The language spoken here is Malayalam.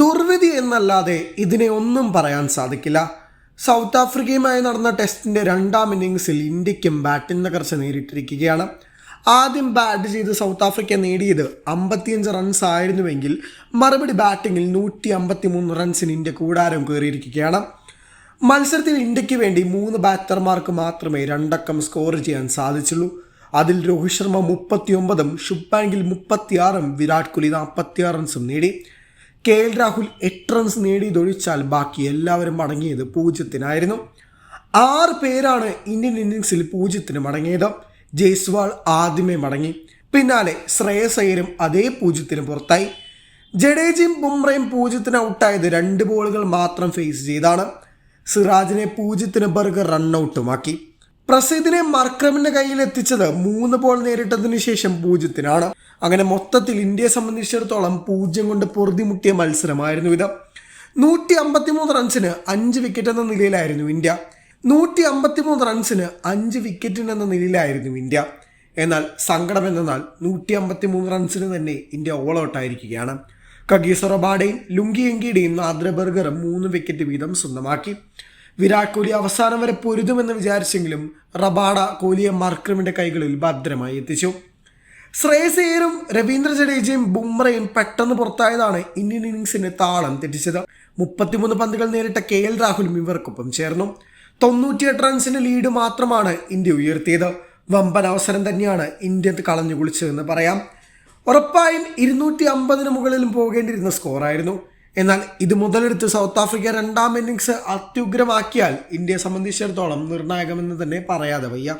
ദുർവിധി എന്നല്ലാതെ ഇതിനെ ഒന്നും പറയാൻ സാധിക്കില്ല. സൗത്ത് ആഫ്രിക്കയുമായി നടന്ന ടെസ്റ്റിന്റെ രണ്ടാം ഇന്നിങ്സിൽ ഇന്ത്യക്കും ബാറ്റിംഗ് തകർച്ച നേരിട്ടിരിക്കുകയാണ്. ആദ്യം ബാറ്റ് ചെയ്ത് സൗത്ത് ആഫ്രിക്ക നേടിയത് അമ്പത്തിയഞ്ച് റൺസ് ആയിരുന്നുവെങ്കിൽ മറുപടി ബാറ്റിങ്ങിൽ നൂറ്റി അമ്പത്തി മൂന്ന് റൺസിന് ഇന്ത്യ കൂടാരം കയറിയിരിക്കുകയാണ്. മത്സരത്തിൽ ഇന്ത്യയ്ക്ക് വേണ്ടി മൂന്ന് ബാറ്റർമാർക്ക് മാത്രമേ രണ്ടക്കം സ്കോർ ചെയ്യാൻ സാധിച്ചുള്ളൂ. അതിൽ രോഹിത് ശർമ്മ മുപ്പത്തിയൊമ്പതും ശുഭ്മാൻ ഗിൽ മുപ്പത്തിയാറും വിരാട് കോഹ്ലി നാൽപ്പത്തിയാറ് റൺസും നേടി. കെ എൽ രാഹുൽ എട്ട് റൺസ് നേടിയതൊഴിച്ചാൽ ബാക്കി എല്ലാവരും മടങ്ങിയത് പൂജ്യത്തിനായിരുന്നു. ആറ് പേരാണ് ഇന്ത്യൻ ഇന്നിങ്സിൽ പൂജ്യത്തിന് മടങ്ങിയത്. ജയ്സ്വാൾ ആദ്യമേ മടങ്ങി. പിന്നാലെ ശ്രേയസ് അയ്യരും അതേ പൂജ്യത്തിന് പുറത്തായി. ജഡേജയും ബുംറയും പൂജ്യത്തിന് ഔട്ടായത് രണ്ട് ബോളുകൾ മാത്രം ഫേസ് ചെയ്താണ്. സിറാജിനെ പൂജ്യത്തിന് ബർഗർ റണ്ണൌട്ടുമാക്കി പ്രസീദിനെ മർക്രമിന്റെ കയ്യിൽ എത്തിച്ചത് മൂന്ന് ബോൾ നേരിട്ടതിനു ശേഷം പൂജ്യത്തിനാണ്. അങ്ങനെ മൊത്തത്തിൽ ഇന്ത്യയെ സംബന്ധിച്ചിടത്തോളം പൂജ്യം കൊണ്ട് പൊറുതിമുട്ടിയ മത്സരമായിരുന്നു ഇത്. നൂറ്റി അമ്പത്തിമൂന്ന് റൺസിന് അഞ്ച് വിക്കറ്റ് എന്ന നിലയിലായിരുന്നു ഇന്ത്യ. നൂറ്റി അമ്പത്തിമൂന്ന് റൺസിന് അഞ്ച് വിക്കറ്റിന് എന്ന നിലയിലായിരുന്നു ഇന്ത്യ. എന്നാൽ സങ്കടം എന്നാൽ നൂറ്റി അമ്പത്തിമൂന്ന് റൺസിന് തന്നെ ഇന്ത്യ ഓൾ ഔട്ട് ആയിരിക്കുകയാണ്. കഗീസോ റബാഡയും ലുങ്കി എങ്കിയുടെയും നാദ്ര ബർഗറും മൂന്ന് വിക്കറ്റ് വീതം സ്വന്തമാക്കി. വിരാട് കോഹ്ലി അവസാനം വരെ പൊരുതുമെന്ന് വിചാരിച്ചെങ്കിലും റബാഡ കോഹ്ലിയെ മർക്രമിന്റെ കൈകളിൽ ഭദ്രമായി എത്തിച്ചു. ശ്രേയസ് രവീന്ദ്ര ജഡേജയും ബുംറയും പെട്ടെന്ന് പുറത്തായതാണ് ഇന്ത്യൻ ഇന്നിംഗ്സിന് താളം തെറ്റിച്ചത്. മുപ്പത്തിമൂന്ന് പന്തുകൾ നേരിട്ട കെ എൽ രാഹുലും ഇവർക്കൊപ്പം ചേർന്നു. തൊണ്ണൂറ്റിയെട്ട് റൺസിന്റെ ലീഡ് മാത്രമാണ് ഇന്ത്യ ഉയർത്തിയത്. വമ്പൻ അവസരം തന്നെയാണ് ഇന്ത്യ കളഞ്ഞു കുളിച്ചതെന്ന് പറയാം. ഉറപ്പായും ഇരുന്നൂറ്റി അമ്പതിന് മുകളിലും പോകേണ്ടിയിരുന്ന സ്കോറായിരുന്നു. എന്നാൽ ഇത് മുതലെടുത്ത് സൗത്ത് ആഫ്രിക്ക രണ്ടാം ഇന്നിങ്സ് അത്യുഗ്രമാക്കിയാൽ ഇന്ത്യയെ സംബന്ധിച്ചിടത്തോളം നിർണായകമെന്ന് തന്നെ പറയാതെ വയ്യ.